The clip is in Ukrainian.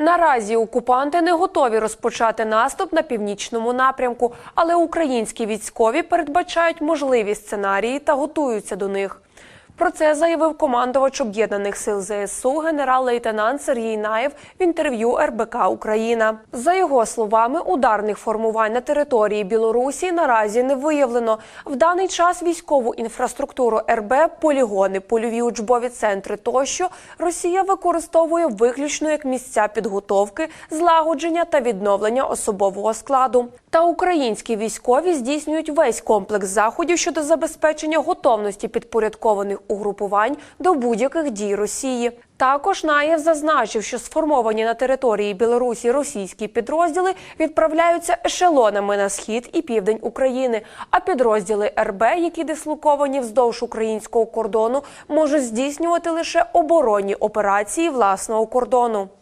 Наразі окупанти не готові розпочати наступ на північному напрямку, але українські військові передбачають можливі сценарії та готуються до них. Про це заявив командувач об'єднаних сил ЗСУ генерал-лейтенант Сергій Наєв в інтерв'ю РБК Україна. За його словами, ударних формувань на території Білорусі наразі не виявлено. В даний час військову інфраструктуру РБ, полігони, польові учбові центри тощо Росія використовує виключно як місця підготовки, злагодження та відновлення особового складу. Та українські військові здійснюють весь комплекс заходів щодо забезпечення готовності підпорядкованих угрупувань до будь-яких дій Росії. Також Наєв зазначив, що сформовані на території Білорусі російські підрозділи відправляються ешелонами на схід і південь України. А підрозділи РБ, які дислоковані вздовж українського кордону, можуть здійснювати лише оборонні операції власного кордону.